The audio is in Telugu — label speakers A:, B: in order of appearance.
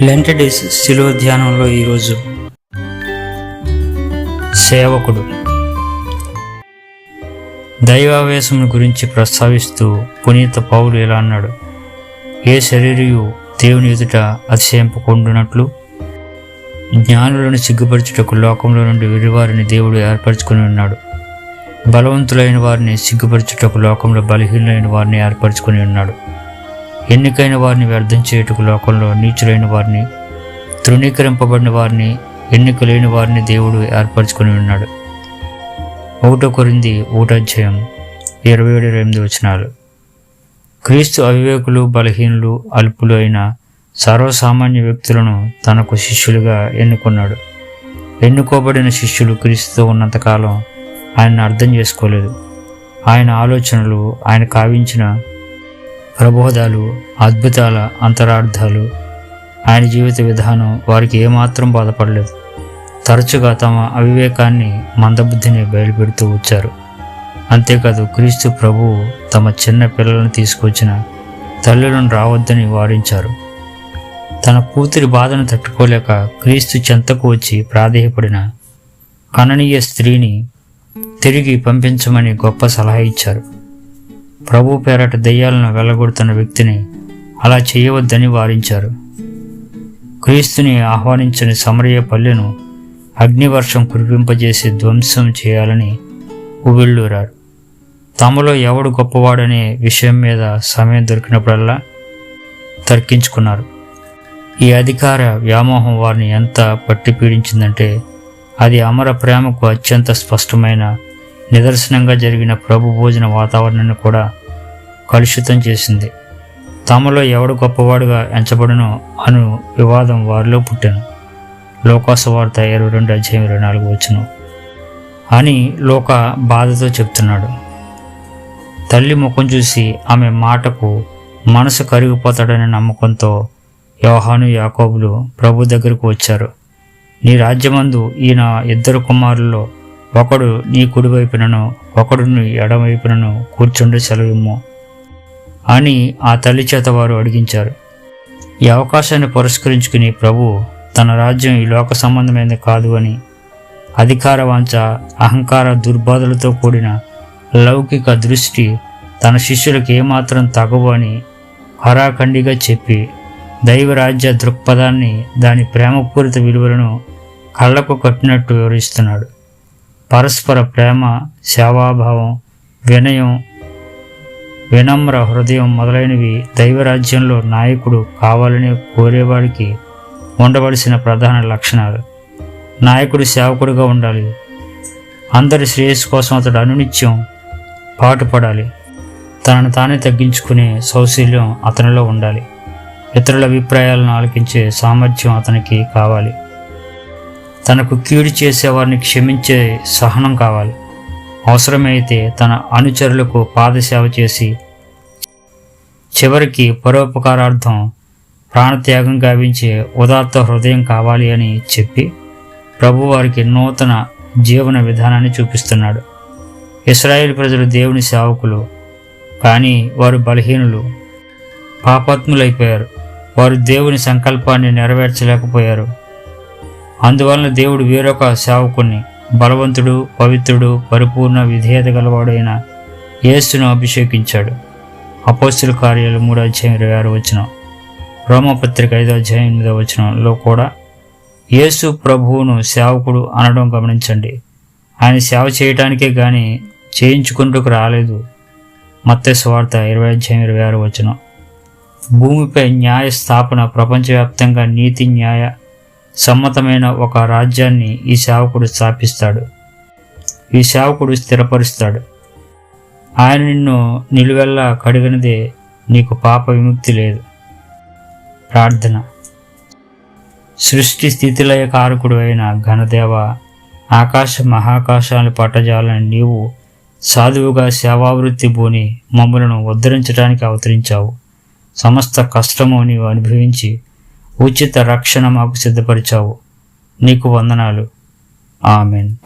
A: లెంటడేస్ శిలువ ధ్యానంలో ఈరోజు సేవకుడు దైవావేశం గురించి ప్రస్తావిస్తూ పునీత పౌలు ఇలా అన్నాడు ఏ శరీరయు దేవుని ఎదుట అతిశయింపకుండునట్లు? జ్ఞానులను సిగ్గుపరచుటకు లోకంలో నుండి విడివారిని దేవుడు ఏర్పరచుకుని ఉన్నాడు. బలవంతులైన వారిని సిగ్గుపరచుటకు లోకంలో బలహీనులైన వారిని ఏర్పరచుకుని ఉన్నాడు. ఎన్నికైన వారిని వ్యర్థం చేయుటకు లోకంలో నీచులైన వారిని తృణీకరింపబడిన వారిని ఎన్నిక లేని వారిని దేవుడు ఏర్పరచుకుని ఉన్నాడు. ఒకటో కొరింది ఒకటోధ్యాయం ఇరవై ఏడు ఇరవై ఎనిమిది వచనాలు. క్రీస్తు అవివేకులు బలహీనులు అల్పులు అయిన సర్వసామాన్య వ్యక్తులను తనకు శిష్యులుగా ఎన్నుకున్నాడు. ఎన్నుకోబడిన శిష్యులు క్రీస్తుతో ఉన్నంతకాలం ఆయన్ని అర్థం చేసుకోలేదు. ఆయన ఆలోచనలు ఆయన కావించిన ప్రబోధాలు అద్భుతాల అంతరార్థాలు ఆయన జీవిత విధానం వారికి ఏమాత్రం బాధపడలేదు. తరచుగా తమ అవివేకాన్ని మందబుద్ధిని బయలుపెడుతూ వచ్చారు. అంతేకాదు క్రీస్తు ప్రభువు తమ చిన్న పిల్లలను తీసుకొచ్చిన తల్లులను రావద్దని వారించారు. తన కూతురి బాధను తట్టుకోలేక క్రీస్తు చెంతకు వచ్చి ప్రాధేయపడిన కననీయ స్త్రీని తిరిగి పంపించమని గొప్ప సలహా ఇచ్చారు. ప్రభు పేరట దెయ్యాలను వెళ్ళగొడుతున్న వ్యక్తిని అలా చేయవద్దని వారించారు. క్రీస్తుని ఆహ్వానించని సమరయ్య పల్లెను అగ్నివర్షం కురిపింపజేసి ధ్వంసం చేయాలని ఉబిళ్ళూరారు తమలో ఎవడు గొప్పవాడనే విషయం మీద సమయం దొరికినప్పుడల్లా తర్కించుకున్నారు. ఈ అధికార వ్యామోహం వారిని ఎంత పట్టి పీడించిందంటే అది అమర ప్రేమకు అత్యంత స్పష్టమైన నిదర్శనంగా జరిగిన ప్రభు భోజన వాతావరణాన్ని కూడా కలుషితం చేసింది. తమలో ఎవడు గొప్పవాడుగా ఎంచబడునో అను వివాదం వారిలో పుట్టాను. లోకాస వార్త ఇరవై రెండు అధ్యాయం ఇరవై నాలుగు వచ్చును. అని లోక బాధతో చెప్తున్నాడు. తల్లి ముఖం చూసి ఆమె మాటకు మనసు కరిగిపోతాడనే నమ్మకంతో యోహాను యాకోబులు ప్రభు దగ్గరకు వచ్చారు. నీ రాజ్యమందు ఈయన ఇద్దరు కుమారుల్లో ఒకడు నీ కుడివైపునను ఒకడు నీ ఎడమవైపునను కూర్చుండి సెలవిమ్ము. అని ఆ తల్లి చేత వారు అడిగించారు. ఈ అవకాశాన్ని పురస్కరించుకుని ప్రభు తన రాజ్యం ఈ లోక సంబంధమైనది కాదు అని. అధికార వాంఛ అహంకార దుర్బాధలతో కూడిన లౌకిక దృష్టి తన శిష్యులకు ఏమాత్రం తగవు అని హరాఖండిగా చెప్పి దైవరాజ్య దృక్పథాన్ని దాని ప్రేమపూరిత విలువలను కళ్ళకు కట్టినట్టు వివరిస్తున్నాడు. పరస్పర ప్రేమ సేవాభావం వినయం వినమ్ర హృదయం మొదలైనవి దైవరాజ్యంలో నాయకుడు కావాలని కోరేవాడికి ఉండవలసిన ప్రధాన లక్షణాలు. నాయకుడు సేవకుడిగా ఉండాలి. అందరి శ్రేయస్సు కోసం అతడు అనునిత్యం పాటుపడాలి. తనను తానే తగ్గించుకునే సౌశీల్యం అతనిలో ఉండాలి. ఇతరుల అభిప్రాయాలను ఆలకించే సామర్థ్యం అతనికి కావాలి. తనకు కీడు చేసేవారిని క్షమించే సహనం కావాలి. అవసరమైతే తన అనుచరులకు పాదసేవ చేసి చివరికి పరోపకారార్థం ప్రాణత్యాగం గావించే ఉదాత్త హృదయం కావాలి అని చెప్పి ప్రభువారికి నూతన జీవన విధానాన్ని చూపిస్తున్నాడు. ఇస్రాయేల్ ప్రజలు దేవుని సేవకులు కానీ వారు బలహీనులు పాపాత్ములైపోయారు. వారు దేవుని సంకల్పాన్ని నెరవేర్చలేకపోయారు. అందువలన దేవుడు వేరొక సేవకుని బలవంతుడు పవిత్రుడు పరిపూర్ణ విధేయత గలవాడైన యేసును అభిషేకించాడు. అపోస్తుల కార్యాలు మూడో అధ్యాయం ఇరవై ఆరు వచ్చిన రోమపత్రిక ఐదో అధ్యాయం ఎనిమిదో వచనంలో కూడా యేసు ప్రభువును సేవకుడు అనడం గమనించండి. ఆయన సేవ చేయటానికే కానీ చేయించుకుంటూ రాలేదు. మత్తే వార్త ఇరవై అధ్యాయం ఇరవై ఆరు వచనం భూమిపై న్యాయ స్థాపన ప్రపంచవ్యాప్తంగా నీతి న్యాయ సమ్మతమైన ఒక రాజ్యాన్ని ఈ సేవకుడు స్థాపిస్తాడు. ఈ సేవకుడు స్థిరపరుస్తాడు. ఆయన నిన్ను నిలువెల్లా కడిగినదే నీకు పాప విముక్తి లేదు. ప్రార్థన. సృష్టి స్థితిలయ కారకుడు అయిన ఘనదేవ ఆకాశ మహాకాశాలు పట్టజాలని నీవు సాధువుగా సేవావృత్తి భూని మమ్మలను ఉద్ధరించడానికి అవతరించావు. సమస్త కష్టము నీవు అనుభవించి ఉచిత రక్షణ మాకు సిద్ధపరిచావు. నీకు వందనాలు. ఆమెన్.